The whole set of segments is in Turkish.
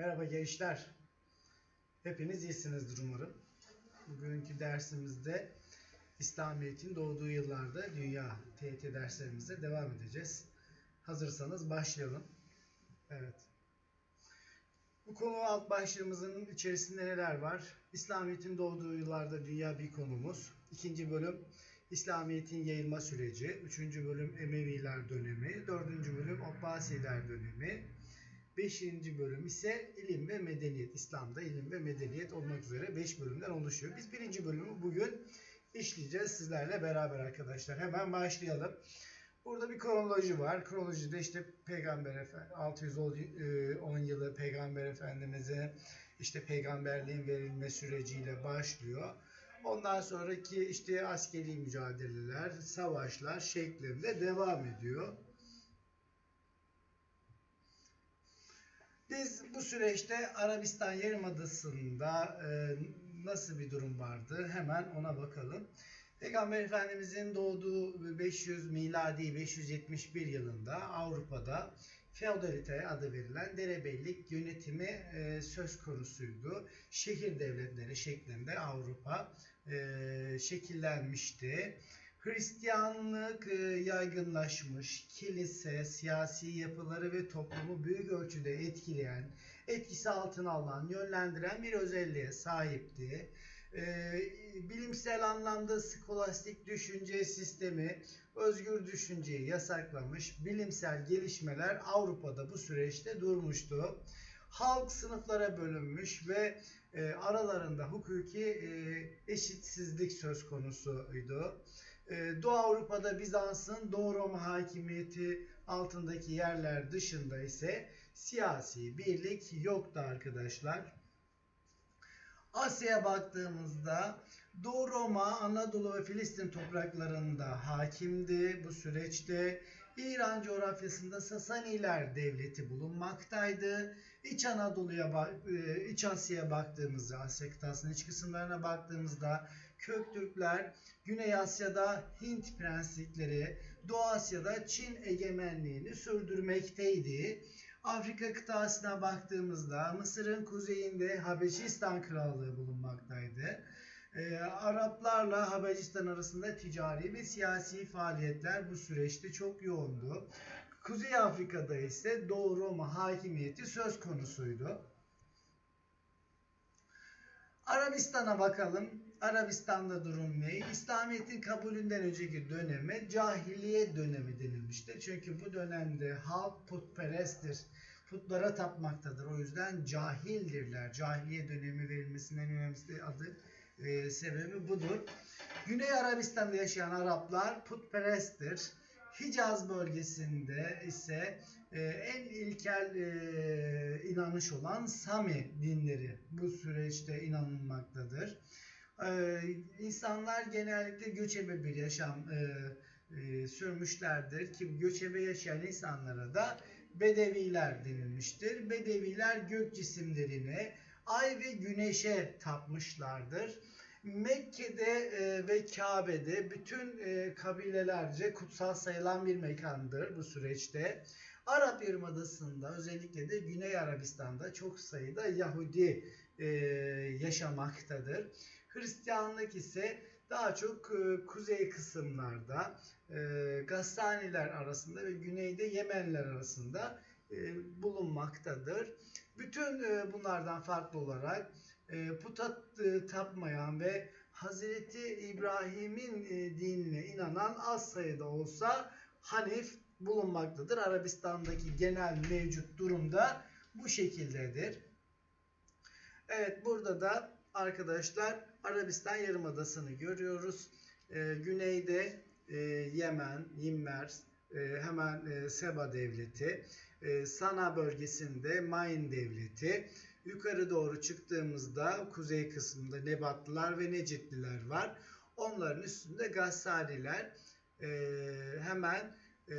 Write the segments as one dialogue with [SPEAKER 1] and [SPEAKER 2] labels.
[SPEAKER 1] Merhaba gençler. Hepiniz iyisinizdir umarım. Bugünkü dersimizde İslamiyet'in doğduğu yıllarda dünya TET derslerimize devam edeceğiz. Hazırsanız başlayalım. Evet. Bu konu alt başlığımızın içerisinde neler var? İslamiyet'in doğduğu yıllarda dünya bir konumuz. İkinci bölüm İslamiyet'in yayılma süreci. Üçüncü bölüm Emeviler dönemi. Dördüncü bölüm Abbasiler dönemi. Beşinci bölüm ise ilim ve medeniyet. İslam'da ilim ve medeniyet olmak üzere beş bölümden oluşuyor. Biz birinci bölümü bugün işleyeceğiz sizlerle beraber arkadaşlar. Hemen başlayalım. Burada bir kronoloji var. Kronolojide işte Peygamber Efendimiz 610 yılı Peygamber Efendimiz'e işte peygamberliğin verilme süreciyle başlıyor. Ondan sonraki işte askeri mücadeleler, savaşlar şeklinde devam ediyor. Biz bu süreçte Arabistan Yarımadası'nda e, nasıl bir durum vardı hemen ona bakalım. Peygamber Efendimizin doğduğu 500 miladi 571 yılında Avrupa'da feodalite adı verilen derebeylik yönetimi e, söz konusuydu. Şehir devletleri şeklinde Avrupa e, şekillenmişti. Hristiyanlık e, yaygınlaşmış, kilise, siyasi yapıları ve toplumu büyük ölçüde etkileyen, etkisi altına alan, yönlendiren bir özelliğe sahipti. E, bilimsel anlamda skolastik düşünce sistemi özgür düşünceyi yasaklamış, bilimsel gelişmeler Avrupa'da bu süreçte durmuştu. Halk sınıflara bölünmüş ve e, aralarında hukuki eşitsizlik söz konusuydu. E, Doğu Avrupa'da Bizans'ın Doğu Roma hakimiyeti altındaki yerler dışında ise siyasi birlik yoktu arkadaşlar. Asya'ya baktığımızda Doğu Roma, Anadolu ve Filistin topraklarında hakimdi bu süreçte. İran coğrafyasında Sasaniler devleti bulunmaktaydı. İç Anadolu'ya, e, İç Asya'ya baktığımızda, Asya kıtasının iç kısımlarına baktığımızda Köktürkler, Güney Asya'da Hint prenslikleri, Doğu Asya'da Çin egemenliğini sürdürmekteydi. Afrika kıtasına baktığımızda Mısır'ın kuzeyinde Habeşistan Krallığı bulunmaktaydı. Ee, Araplarla Habeşistan arasında ticari ve siyasi faaliyetler bu süreçte çok yoğundu. Kuzey Afrika'da ise Doğu Roma hakimiyeti söz konusuydu. Arabistan'a bakalım. Arabistan'da durum ne? İslamiyet'in kabulünden önceki döneme cahiliye dönemi denilmiştir. Çünkü bu dönemde halk putperesttir. Putlara tapmaktadır. O yüzden cahildirler. Cahiliye dönemi verilmesinin en önemli adı e, sebebi budur. Güney Arabistan'da yaşayan Araplar putperesttir. Hicaz bölgesinde ise e, en ilkel e, inanış olan Sami dinleri bu süreçte inanılmaktadır. E, insanlar genellikle göçebe bir yaşam e, e, sürmüşlerdir ki göçebe yaşayan insanlara da Bedeviler denilmiştir. Bedeviler gök cisimlerine, ay ve güneşe tapmışlardır. Mekke'de e, ve Kabe'de bütün e, kabilelerce kutsal sayılan bir mekandır bu süreçte. Arap Yarımadası'nda özellikle de Güney Arabistan'da çok sayıda Yahudi e, yaşamaktadır. Hristiyanlık ise daha çok e, kuzey kısımlarda e, Gassaniler arasında ve güneyde Yemenler arasında e, bulunmaktadır. Bütün e, bunlardan farklı olarak e, puta e, tapmayan ve Hazreti İbrahim'in e, dinine inanan az sayıda olsa Hanif bulunmaktadır. Arabistan'daki genel mevcut durumda bu şekildedir. Evet burada da arkadaşlar Arabistan Yarımadası'nı görüyoruz. E, güneyde e, Yemen, Yimmer, e, hemen e, Seba Devleti, e, Sana bölgesinde Main Devleti, yukarı doğru çıktığımızda kuzey kısmında Nebatlılar ve Necitliler var. Onların üstünde Gassariler, e, hemen e,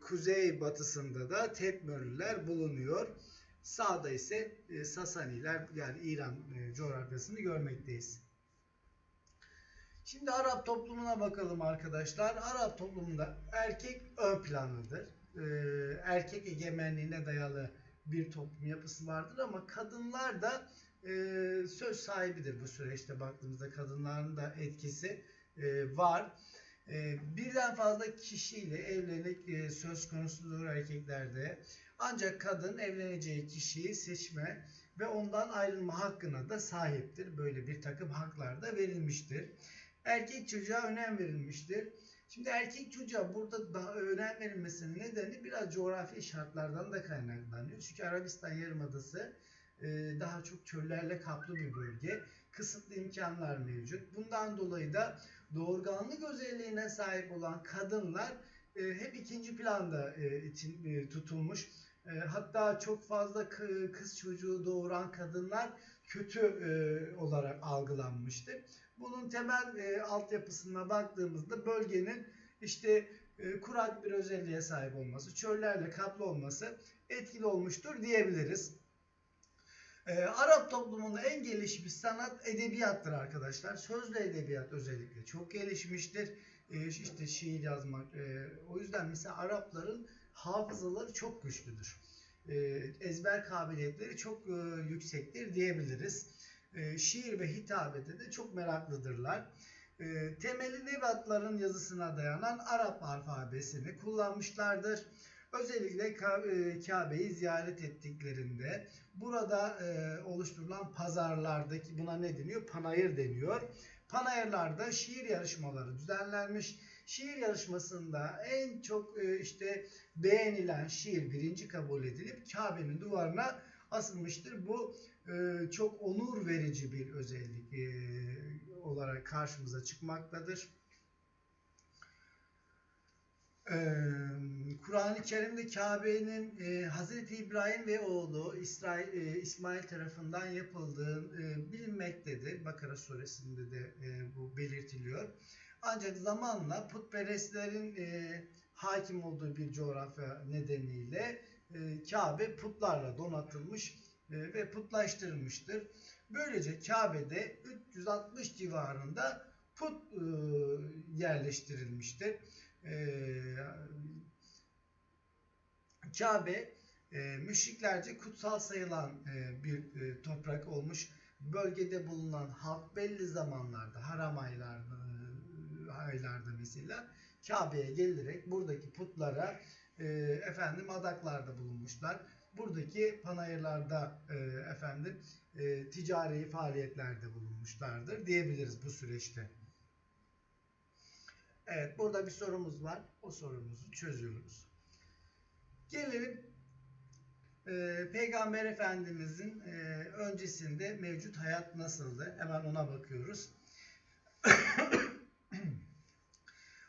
[SPEAKER 1] kuzey batısında da Tetmörlüler bulunuyor. Sağda ise e, Sasaniler yani İran e, coğrafyasını görmekteyiz. Şimdi Arap toplumuna bakalım arkadaşlar. Arap toplumunda erkek ön planlıdır. Ee, erkek egemenliğine dayalı bir toplum yapısı vardır ama kadınlar da e, söz sahibidir bu süreçte baktığımızda kadınların da etkisi e, var. E, birden fazla kişiyle evlilik e, söz konusudur erkeklerde. Ancak kadın evleneceği kişiyi seçme ve ondan ayrılma hakkına da sahiptir. Böyle bir takım haklar da verilmiştir. Erkek çocuğa önem verilmiştir. Şimdi erkek çocuğa burada daha önem verilmesinin nedeni biraz coğrafi şartlardan da kaynaklanıyor. Çünkü Arabistan Yarımadası e, daha çok çöllerle kaplı bir bölge. Kısıtlı imkanlar mevcut. Bundan dolayı da doğurganlık özelliğine sahip olan kadınlar e, hep ikinci planda e, için tutulmuş. Hatta çok fazla kız çocuğu doğuran kadınlar kötü olarak algılanmıştır. Bunun temel e, altyapısına baktığımızda bölgenin işte e, kurak bir özelliğe sahip olması, çöllerle kaplı olması etkili olmuştur diyebiliriz. E, Arap toplumunda en gelişmiş sanat edebiyattır arkadaşlar. Sözlü edebiyat özellikle çok gelişmiştir. E, işte şiir yazmak. E, o yüzden mesela Arapların hafızaları çok güçlüdür. E, ezber kabiliyetleri çok e, yüksektir diyebiliriz e, şiir ve hitabete de çok meraklıdırlar. E, temeli Nebatların yazısına dayanan Arap alfabesini kullanmışlardır. Özellikle e, Kabe'yi ziyaret ettiklerinde burada e, oluşturulan pazarlardaki buna ne deniyor? Panayır deniyor. Panayırlarda şiir yarışmaları düzenlenmiş. Şiir yarışmasında en çok e, işte beğenilen şiir birinci kabul edilip Kabe'nin duvarına asılmıştır. Bu çok onur verici bir özellik e, olarak karşımıza çıkmaktadır. E, Kur'an-ı Kerim'de Kabe'nin e, Hazreti İbrahim ve oğlu İsrail, e, İsmail tarafından yapıldığı bilinmektedir. Bakara suresinde de bu belirtiliyor. Ancak zamanla putperestlerin hakim olduğu bir coğrafya nedeniyle Kabe putlarla donatılmış ve putlaştırılmıştır. Böylece Kabe'de 360 civarında put e, yerleştirilmiştir. E, Kabe müşriklerce kutsal sayılan bir toprak olmuş. Bölgede bulunan halk belli zamanlarda, haram aylarda, aylarda mesela Kabe'ye gelerek buradaki putlara efendim adaklarda bulunmuşlar buradaki panayırlarda e, efendim e, ticari faaliyetlerde bulunmuşlardır diyebiliriz bu süreçte. Evet burada bir sorumuz var. O sorumuzu çözüyoruz. Gelelim e, Peygamber Efendimizin e, öncesinde mevcut hayat nasıldı? Hemen ona bakıyoruz.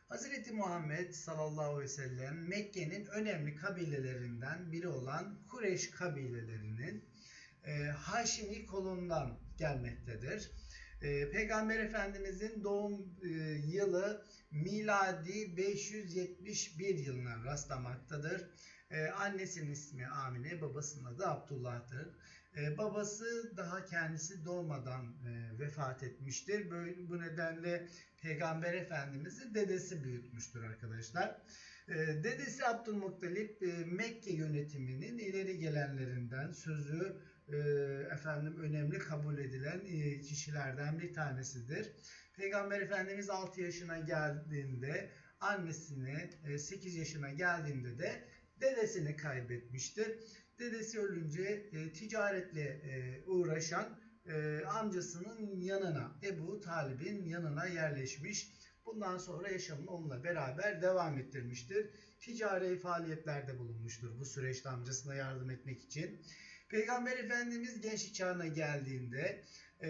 [SPEAKER 1] Hazreti Muhammed sallallahu aleyhi ve sellem Mekke'nin önemli kabilelerinden biri olan Kureyş kabilelerinin e, Haşimi kolundan gelmektedir. E, Peygamber Efendimizin doğum e, yılı miladi 571 yılına rastlamaktadır. E, annesinin ismi Amine, babasının adı Abdullah'tır. E, babası daha kendisi doğmadan e, vefat etmiştir. Bu nedenle Peygamber Efendimiz'i dedesi büyütmüştür arkadaşlar. E, dedesi Abdülmuttalip e, Mekke yönetiminin ileri gelenlerinden sözü e, efendim önemli kabul edilen e, kişilerden bir tanesidir. Peygamber Efendimiz 6 yaşına geldiğinde annesini e, 8 yaşına geldiğinde de dedesini kaybetmiştir. Dedesi ölünce e, ticaretle e, uğraşan e, amcasının yanına, Ebu Talib'in yanına yerleşmiş. Bundan sonra yaşamını onunla beraber devam ettirmiştir. Ticari faaliyetlerde bulunmuştur bu süreçte amcasına yardım etmek için. Peygamber Efendimiz gençlik çağına geldiğinde e,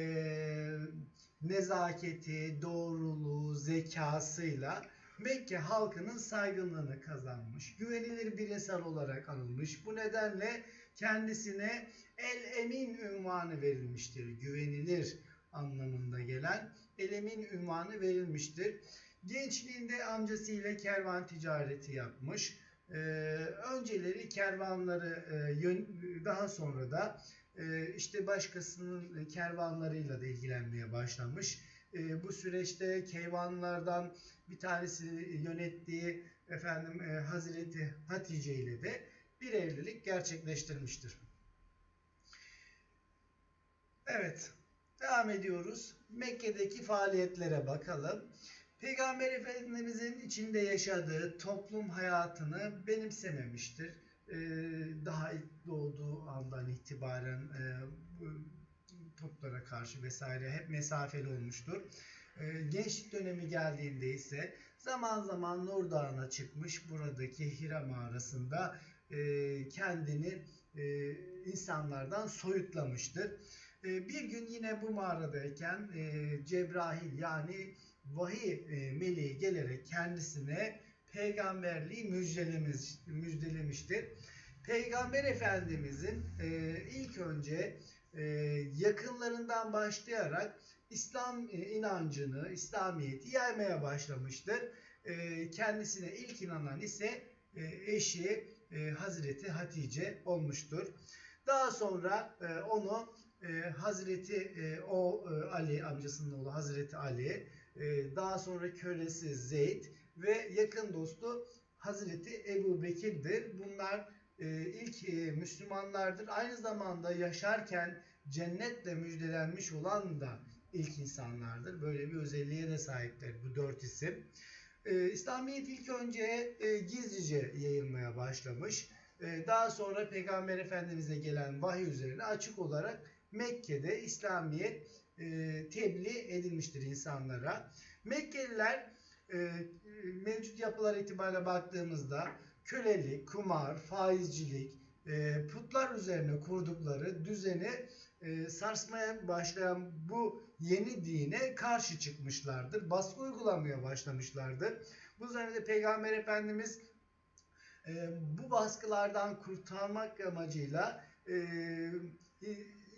[SPEAKER 1] nezaketi, doğruluğu, zekasıyla Mekke halkının saygınlığını kazanmış. Güvenilir bir insan olarak anılmış. Bu nedenle kendisine El Emin ünvanı verilmiştir. Güvenilir anlamında gelen El Emin ünvanı verilmiştir. Gençliğinde amcasıyla kervan ticareti yapmış. Ee, önceleri kervanları e, daha sonra da e, işte başkasının kervanlarıyla da ilgilenmeye başlamış. E, bu süreçte kervanlardan bir tanesi yönettiği efendim Hazreti Hatice ile de bir evlilik gerçekleştirmiştir. Evet, devam ediyoruz. Mekke'deki faaliyetlere bakalım. Peygamber Efendimizin içinde yaşadığı toplum hayatını benimsememiştir. Ee, daha ilk doğduğu andan itibaren e, putlara karşı vesaire hep mesafeli olmuştur. Ee, gençlik dönemi geldiğinde ise zaman zaman Nur Dağı'na çıkmış buradaki Hira mağarasında e, kendini e, insanlardan soyutlamıştır. E, bir gün yine bu mağaradayken Cebrail yani vahiy meleği gelerek kendisine peygamberliği müjdelemiş, müjdelemiştir. Peygamber Efendimizin ilk önce yakınlarından başlayarak İslam e, inancını, İslamiyet'i yaymaya başlamıştır. E, kendisine ilk inanan ise e, eşi e, Hazreti Hatice olmuştur. Daha sonra onu Hazreti o Ali amcasının oğlu Hazreti Ali, daha sonra kölesi Zeyd ve yakın dostu Hazreti Ebu Bekir'dir. Bunlar ilk e, Müslümanlardır. Aynı zamanda yaşarken cennetle müjdelenmiş olan da ilk insanlardır. Böyle bir özelliğe de sahipler bu dört isim. E, İslamiyet ilk önce e, gizlice yayılmaya başlamış. E, daha sonra Peygamber Efendimiz'e gelen vahiy üzerine açık olarak Mekke'de İslamiyet e, tebliğ edilmiştir insanlara. Mekkeliler e, mevcut yapılar itibariyle baktığımızda kölelik, kumar, faizcilik, e, putlar üzerine kurdukları düzeni e, sarsmaya başlayan bu yeni dine karşı çıkmışlardır. Baskı uygulamaya başlamışlardır. Bu üzerine de Peygamber Efendimiz e, bu baskılardan kurtarmak amacıyla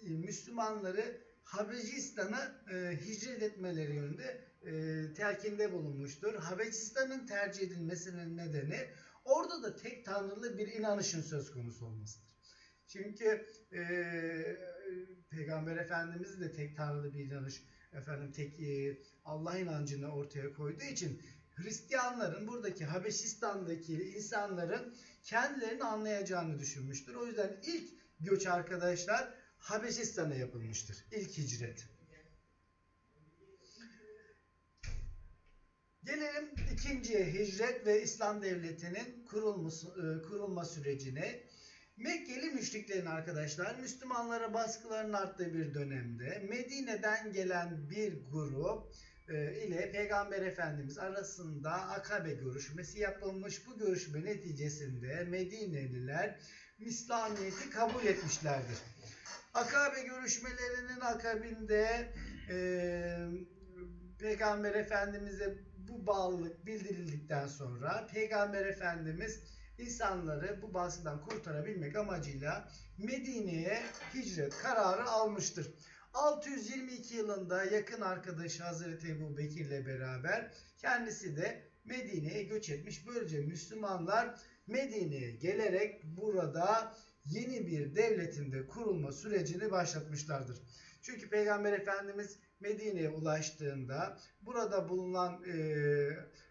[SPEAKER 1] Müslümanları Habeşistan'a hicret etmeleri yönünde e, telkinde bulunmuştur. Habeşistan'ın tercih edilmesinin nedeni orada da tek tanrılı bir inanışın söz konusu olmasıdır. Çünkü e, Peygamber Efendimiz de tek tanrılı bir inanış, efendim tek e, Allah inancını ortaya koyduğu için Hristiyanların buradaki Habeşistan'daki insanların kendilerini anlayacağını düşünmüştür. O yüzden ilk göç arkadaşlar Habeşistan'a yapılmıştır. İlk hicret. Gelelim ikinciye hicret ve İslam devletinin kurulması, e, kurulma sürecine. Mekkeli müşriklerin arkadaşlar Müslümanlara baskıların arttığı bir dönemde Medine'den gelen bir grup e, ile Peygamber Efendimiz arasında akabe görüşmesi yapılmış. Bu görüşme neticesinde Medineliler İslamiyet'i kabul etmişlerdir. Akabe görüşmelerinin akabinde e, Peygamber Efendimiz'e bu bağlılık bildirildikten sonra Peygamber Efendimiz insanları bu baskıdan kurtarabilmek amacıyla Medine'ye hicret kararı almıştır. 622 yılında yakın arkadaşı Hazreti Ebu Bekir ile beraber kendisi de Medine'ye göç etmiş. Böylece Müslümanlar Medine'ye gelerek burada yeni bir devletin de kurulma sürecini başlatmışlardır. Çünkü Peygamber Efendimiz Medine'ye ulaştığında burada bulunan e,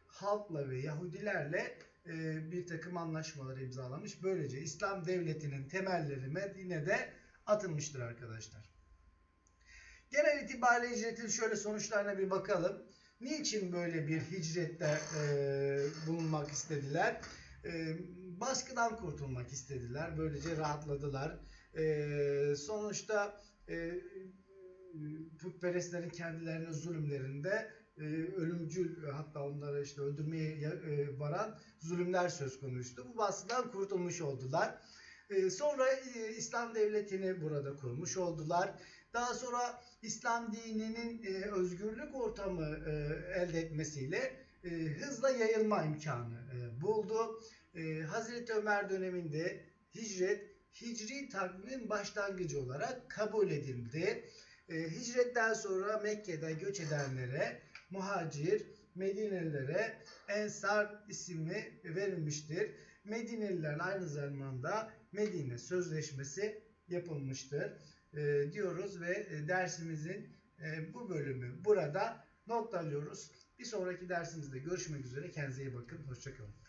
[SPEAKER 1] halkla ve Yahudilerle e, bir takım anlaşmalar imzalamış. Böylece İslam devletinin temelleri Medine'de atılmıştır arkadaşlar. Genel itibariyle hicretin şöyle sonuçlarına bir bakalım. Niçin böyle bir hicrette e, bulunmak istediler? E, baskıdan kurtulmak istediler. Böylece rahatladılar. E, sonuçta e, putperestlerin kendilerine zulümlerinde e, ölümcül hatta onları işte öldürmeye e, varan zulümler söz konusuydu. Bu baskıdan kurtulmuş oldular. E, sonra e, İslam devletini burada kurmuş oldular. Daha sonra İslam dininin e, özgürlük ortamı e, elde etmesiyle e, hızla yayılma imkanı e, buldu. E, Hazreti Ömer döneminde hicret Hicri takvimin başlangıcı olarak kabul edildi. E, hicretten sonra Mekke'de göç edenlere muhacir, Medinelilere Ensar ismi verilmiştir. Medinelilerin aynı zamanda Medine Sözleşmesi yapılmıştır e, diyoruz ve e, dersimizin e, bu bölümü burada noktalıyoruz. Bir sonraki dersimizde görüşmek üzere. Kendinize iyi bakın. Hoşçakalın.